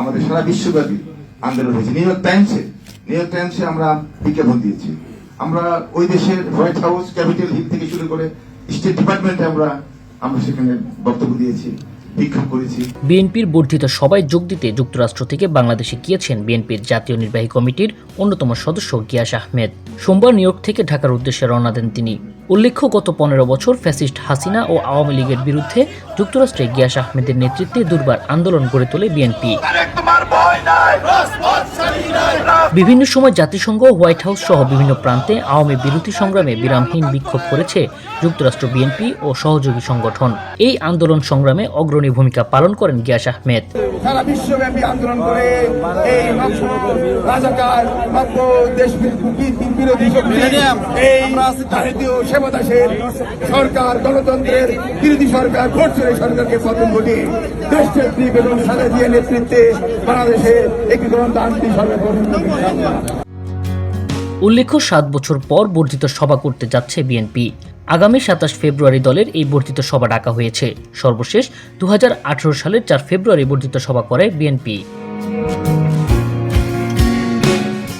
আমাদের সারা বিশ্বব্যাপী আন্দোলন হয়েছে। নিউ ইয়র্ক টাইমসে নিউ ইয়র্ক টাইমসে আমরা বিজ্ঞাপন দিয়েছি। আমরা ওই দেশের হোয়াইট হাউস ক্যাপিটাল হিল থেকে শুরু করে স্টেট ডিপার্টমেন্টে আমরা আমরা সেখানে বক্তব্য দিয়েছি। করেছি। বিএনপির বর্ধিত সভায় যোগ দিতে যুক্তরাষ্ট্র থেকে বাংলাদেশে গিয়েছেন বিএনপির জাতীয় নির্বাহী কমিটির অন্যতম সদস্য গিয়াস আহমেদ। সোমবার নিউ ইয়র্ক থেকে ঢাকার উদ্দেশ্যে রওনা দেন তিনি। উল্লেখ্য গত পনেরো বছর ফ্যাসিস্ট হাসিনা ও আওয়ামী লীগের বিরুদ্ধে যুক্তরাষ্ট্রে গিয়াস আহমেদের নেতৃত্বে দুর্বার আন্দোলন গড়ে তোলে বিএনপি। বিভিন্ন সময় জাতিসংঘ, হোয়াইট হাউস সহ বিভিন্ন প্রান্তে আওয়ামী বিরোধী সংগ্রামে বিরামহীন বিক্ষোভ করেছে যুক্তরাষ্ট্র বিএনপি ও সহযোগী সংগঠন এই আন্দোলন সংগ্রামে অগ্রণী ভূমিকা পালন করেন গিয়াস আহমেদ সারা বিশ্বব্যাপী আন্দোলন করে এই রাজাকার বিরোধী এই ভারতীয় সরকার, গণতন্ত্রের বিরোধী সরকার সরকারকে পতন নেতৃত্বে একটি গণতান্ত্রিক সরকার গঠন। উল্লেখ্য, সাত বছর পর বর্ধিত সভা করতে যাচ্ছে বিএনপি। আগামী সাতাশ ফেব্রুয়ারি দলের এই বর্ধিত সভা ডাকা হয়েছে। সর্বশেষ দু হাজার আঠেরো সালের চার ফেব্রুয়ারি বর্ধিত সভা করে বিএনপি।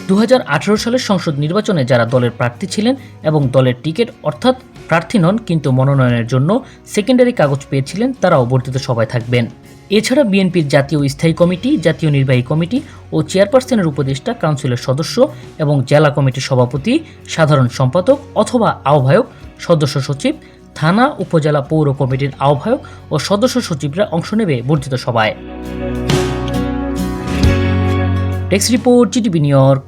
দু হাজার আঠেরো সালের সংসদ নির্বাচনে যারা দলের প্রার্থী ছিলেন এবং দলের টিকিট, অর্থাৎ প্রার্থী নন, কিন্তু মনোনয়নের জন্য সেকেন্ডারি কাগজ পেয়েছিলেন, তারাও বর্ধিত সভায় থাকবেন। এছাড়া বিএনপির জাতীয় স্থায়ী কমিটি, জাতীয় নির্বাহী কমিটি ও চেয়ারপারসনের উপদেষ্টা, কাউন্সিলের সদস্য এবং জেলা কমিটির সভাপতি, সাধারণ সম্পাদক অথবা আহ্বায়ক, সদস্য সচিব, থানা, উপজেলা পৌর কমিটির আহ্বায়ক ও সদস্য সচিবরা অংশ নেবে বর্ধিত সভায়। Text report, Zee TV New York